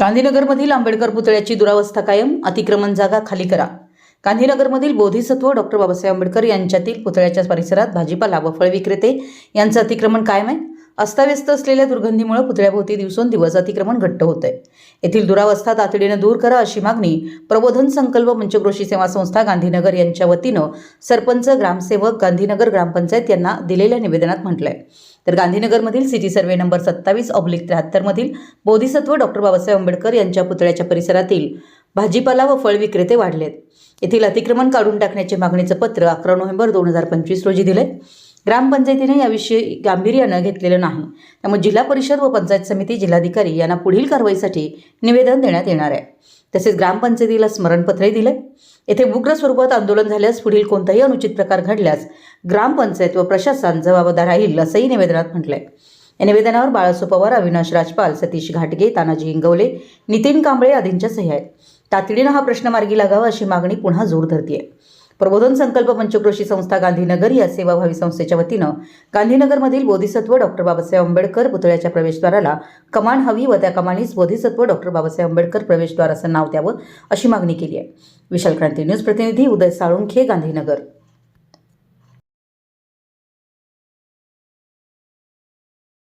गांधीनगरमधील आंबेडकर पुतळ्याची दुरावस्था कायम अतिक्रमण जागा खाली करा. गांधीनगरमधील बोधिसत्व डॉक्टर बाबासाहेब आंबेडकर यांच्यातील पुतळ्याच्या परिसरात भाजीपाला व फळ विक्रेते यांचं अतिक्रमण कायम आहे. अस्ताव्यस्त असलेल्या दुर्गंधीमुळे पुतळ्याभोवती दिवसोंदिवस अतिक्रमण घट्ट होत आहे येथील दुरावस्था तातडीनं दूर करा अशी मागणी प्रबोधन संकल्प पंचक्रोशी सेवा संस्था गांधीनगर यांच्या वतीनं सरपंच ग्रामसेवक गांधीनगर ग्रामपंचायत यांना दिलेल्या निवेदनात म्हटलंय. तर गांधीनगरमधील सिटी सर्वे नंबर सत्तावीस ऑब्लिक त्र्याहत्तरमधील बोधिसत्व डॉक्टर बाबासाहेब आंबेडकर यांच्या पुतळ्याच्या परिसरातील भाजीपाला व फळ विक्रेते वाढलेत. येथील अतिक्रमण काढून टाकण्याचे मागणीचं पत्र अकरा नोव्हेंबर दोन हजार पंचवीस रोजी दिले ग्रामपंचायतीने याविषयी गांभीर्यानं घेतलेलं नाही. त्यामुळे जिल्हा परिषद व पंचायत समिती जिल्हाधिकारी यांना पुढील कारवाईसाठी निवेदन देण्यात येणार आहे. तसेच ग्रामपंचायतीला स्मरणपत्रही दिले येथे उग्र स्वरूपात आंदोलन झाल्यास पुढील कोणताही अनुचित प्रकार घडल्यास ग्रामपंचायत व प्रशासन जबाबदार राहील असंही निवेदनात म्हटलंय. या निवेदनावर बाळासो पवार अविनाश राजपाल सतीश घाटगे तानाजी हिंगवले नितीन कांबळे आदींच्या सह्या आहेत. तातडीनं हा प्रश्न मार्गी लागावा अशी मागणी पुन्हा जोर धरतीये. प्रबोधन संकल्प पंचक्रोशी संस्था गांधीनगर या सेवाभावी संस्थेच्या वतीनं गांधीनगरमधील बोधिसत्व डॉक्टर बाबासाहेब आंबेडकर पुतळ्याच्या प्रवेशद्वाराला कमान हवी व त्या कमानीस बोधिसत्व डॉक्टर बाबासाहेब आंबेडकर प्रवेशद्वार असं नाव द्यावं अशी मागणी केली आहे. विशाल क्रांती न्यूज प्रतिनिधी उदय साळुंखे गांधीनगर.